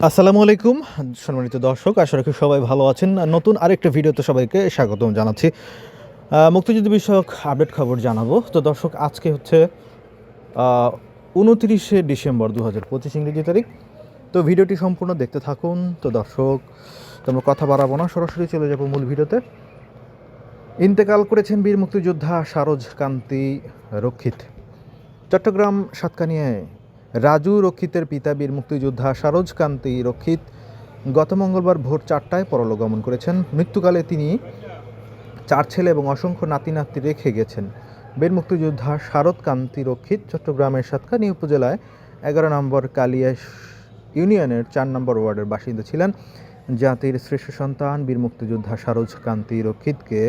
আসসালামু আলাইকুম, সম্মানিত দর্শক, আশা রাখি সবাই ভালো আছেন। নতুন আরেকটা ভিডিওতে সবাইকে স্বাগতম জানাচ্ছি। মুক্তিযুদ্ধ বিষয়ক আপডেট খবর জানাব। তো দর্শক, আজকে হচ্ছে উনত্রিশে ডিসেম্বর দু হাজার পঁচিশ ইংরেজি তারিখ। তো ভিডিওটি সম্পূর্ণ দেখতে থাকুন। তো দর্শক, তোমরা কথা বাড়াবো না, সরাসরি চলে যাব মূল ভিডিওতে। ইন্তেকাল করেছেন বীর মুক্তিযোদ্ধা সারজ কান্তি রক্ষিত। চট্টগ্রাম সাতকানিয়ায় রাজু রক্ষিতের পিতা বীর মুক্তিযোদ্ধা সারজ কান্তি রক্ষিত। গত মঙ্গলবার ভোর চারটায় পরলোক গমন করেছেন। মৃত্যুকালে তিনি চার ছেলে এবং অসংখ্য নাতি নাতি রেখে গেছেন। বীর মুক্তিযোদ্ধা শারদ কান্তি রক্ষিত চট্টগ্রামের সাতকানি উপজেলায় এগারো নম্বর কালিয়া ইউনিয়নের চার নম্বর ওয়ার্ডের বাসিন্দা ছিলেন। জাতির শ্রেষ্ঠ সন্তান বীর মুক্তিযোদ্ধা সারজ কান্তি রক্ষিতকে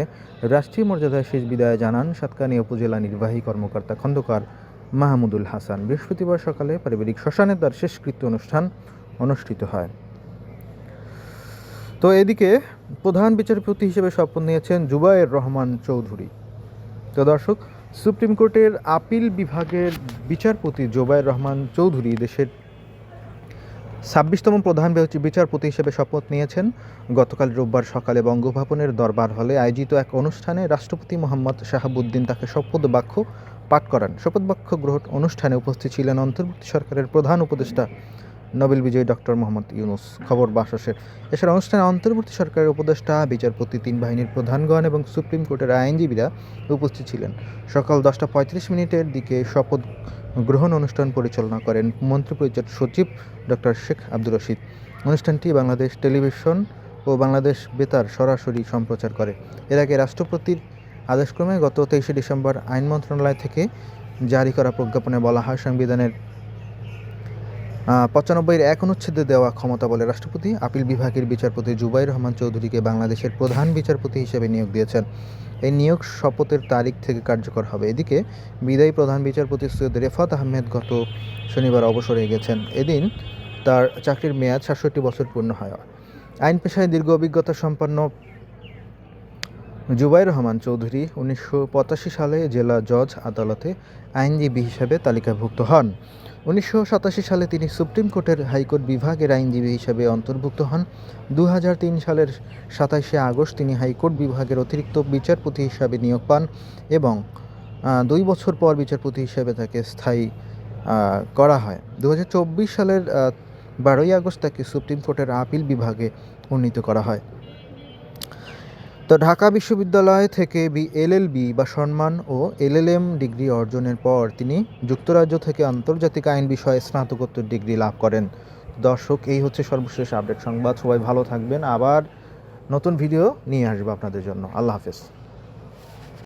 রাষ্ট্রীয় মর্যাদায় শেষ বিদায় জানান সাতকানি উপজেলা নির্বাহী কর্মকর্তা খন্দকার মাহমুদুল হাসান। বৃহস্পতিবার সকালে পারিবারিক শ্মশানে তার শেষকৃত্য অনুষ্ঠান অনুষ্ঠিত হয়। তো এদিকে প্রধান বিচারপতি হিসেবে শপথ নিয়েছেন জুবায়ের রহমান চৌধুরী। তো দর্শক, সুপ্রিম কোর্টের আপিল বিভাগের বিচারপতি জুবায়ের রহমান চৌধুরী দেশের ছাব্বিশতম প্রধান বিচা- বিচারপতি হিসেবে শপথ নিয়েছেন। গতকাল রোববার সকালে বঙ্গভবনের দরবার হলে আয়োজিত এক অনুষ্ঠানে রাষ্ট্রপতি মোহাম্মদ শাহাবুদ্দিন তাকে শপথ বাক্য পাঠ করান। শপথ বাক্য গ্রহণ অনুষ্ঠানে উপস্থিত ছিলেন অন্তর্বর্তী সরকারের প্রধান উপদেষ্টা নোবেল বিজয়ী ডক্টর মোহাম্মদ ইউনুস। খবর বাসসের। এছাড়া অনুষ্ঠানে অন্তর্বর্তী সরকারের উপদেষ্টা, বিচারপতি, তিন বাহিনীর প্রধানগণ এবং সুপ্রিম কোর্টের আইনজীবীরা উপস্থিত ছিলেন। সকাল দশটা পঁয়ত্রিশ মিনিটের দিকে শপথ গ্রহণ অনুষ্ঠান পরিচালনা করেন মন্ত্রিপরিষদ সচিব ডক্টর শেখ আব্দুর রশিদ। অনুষ্ঠানটি বাংলাদেশ টেলিভিশন ও বাংলাদেশ বেতার সরাসরি সম্প্রচার করে। এর আগে রাষ্ট্রপতির আদেশক্রমে গত তেইশে ডিসেম্বর আইন মন্ত্রণালয় থেকে জারি করা প্রজ্ঞাপনে বলা হয়, সংবিধানের পঁচানব্বইয়ের এক অনুচ্ছেদে দেওয়া ক্ষমতা বলে রাষ্ট্রপতি, আপিল বিভাগের বিচারপতি জুবাই রহমান চৌধুরীকে বাংলাদেশের প্রধান বিচারপতি হিসেবে নিয়োগ দিয়েছেন। এই নিয়োগ শপথের তারিখ থেকে কার্যকর হবে। এদিকে বিদায়ী প্রধান বিচারপতি সৈয়দ রেফাত আহমেদ গত শনিবার অবসরে গেছেন। এদিন তার চাকরির মেয়াদ সাতষট্টি বছর পূর্ণ হয়। আইন পেশায় দীর্ঘ অভিজ্ঞতা সম্পন্ন জুবাইর রহমান চৌধুরী উনিশশো পঁচাশি সালে জেলা জজ আদালতে আইনজীবী হিসাবে তালিকাভুক্ত হন। উনিশশো সাতাশি সালে তিনি সুপ্রিম কোর্টের হাইকোর্ট বিভাগের আইনজীবী হিসেবে অন্তর্ভুক্ত হন। দু হাজার তিন সালের সাতাশে আগস্ট তিনি হাইকোর্ট বিভাগের অতিরিক্ত বিচারপতি হিসাবে নিয়োগ পান এবং দুই বছর পর বিচারপতি হিসাবে তাকে স্থায়ী করা হয়। দু হাজার চব্বিশ সালের বারোই আগস্ট তাকে সুপ্রিম কোর্টের আপিল বিভাগে উন্নীত করা হয়। তো ঢাকা বিশ্ববিদ্যালয় থেকে বি এলএলবি বা সম্মান ও এলএলএম ডিগ্রি অর্জনের পর তিনি যুক্তরাজ্য থেকে আন্তর্জাতিক আইন বিষয়ে স্নাতকোত্তর ডিগ্রি লাভ করেন। দর্শক, এই হচ্ছে সর্বশেষ আপডেট সংবাদ। সবাই ভালো থাকবেন। আবার নতুন ভিডিও নিয়ে আসব আপনাদের জন্য। আল্লাহ হাফেজ।